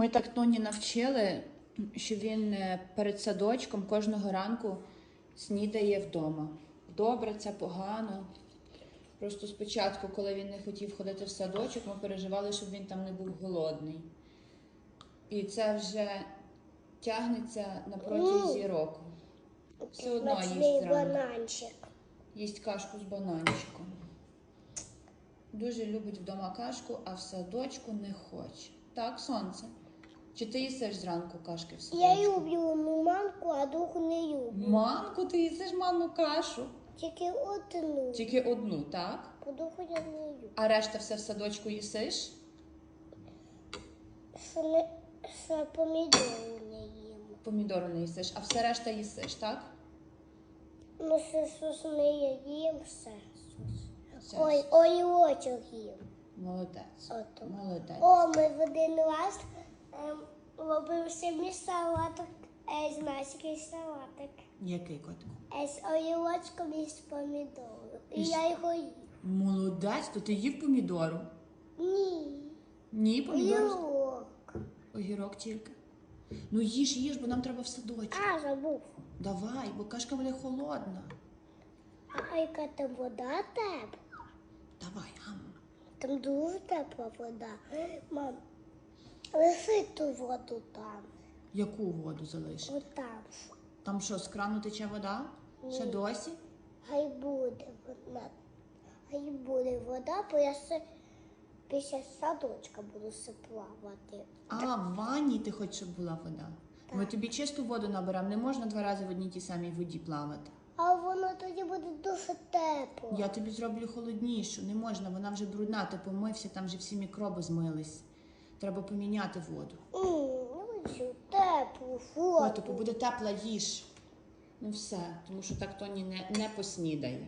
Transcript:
Ми так Тоні навчили, що він е, перед садочком кожного ранку снідає вдома. Добре, це погано. Просто спочатку, коли він не хотів ходити в садочок, ми переживали, щоб він там не був голодний. І це вже тягнеться на протязі року. Все одно їсть бананчик. Їсть кашку з бананчиком. Дуже любить вдома кашку, а в садочку не хоче. Так, сонце? Чи ти їсиш зранку кашки в садочку? Я люблю одну манку, а другу не люблю. Манку, ти їсиш манну кашу. Тільки одну. Тільки одну, так? А другу я не люблю. А решта все в садочку їсиш? Не, що помідору не їм. Помідору не їсиш, а все решта їсиш, так? Ну, що щось не їм все. Все. Ой, огірочок їм. Молодець. Ото. Молодець. О, ми в один раз ем, робив самі салатик. Е, знаєш, який салатик? Який котику? Е, з огірочком і з помідором. І я його їв. Молодець, то ти їв помідору? Ні. Ні, помідору. Огірок. Огірок тільки. Ну їж, їж, бо нам треба в садочок. А, забув. Давай, бо кашка буде холодна. А яка там вода тепла? Давай, ам. Там дуже тепла вода. Мам, лиши ту воду там. Яку воду залишити? Отам. Там що, з крану тече вода? Ще досі? Хай буде вода. Хай буде вода, бо я ще після садочка буду все плавати. А, в ванні ти хочеш, щоб була вода. Ми тобі чисту воду наберемо, не можна два рази в одній тій самій воді плавати. А воно тоді буде дуже тепло. Я тобі зроблю холоднішу, не можна, вона вже брудна, ти помився, там вже всі мікроби змились. Треба поміняти воду. М, теплу воду. Котику, буде тепла їж. Ну все, тому що так Тоні не, не поснідає.